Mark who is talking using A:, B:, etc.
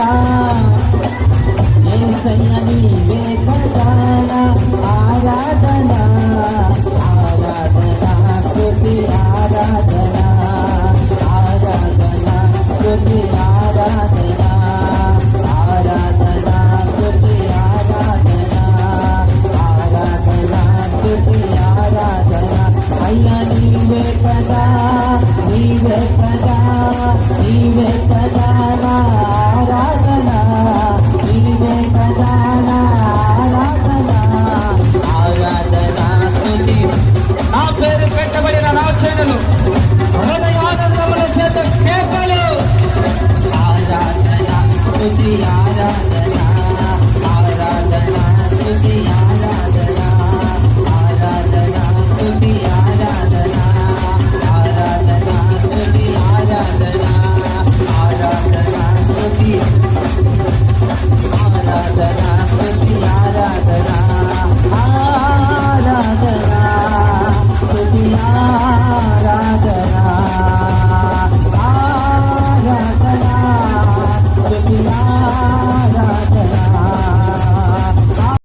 A: కదా ఏసయ్య నీవే కదా ఆరాధన? ఆరాధన స్తుతి ఆరాధన? ఆరాధన స్తుతి ఆరాధన? ఆరాధన స్తుతి ఆరాధన? ఆరాధన స్తుతి ఆరాధన? అయ్యా నీవే కదా నీవే కదా నీవే కదా. Tutti Yara Tutti Yara Tutti Yara Tutti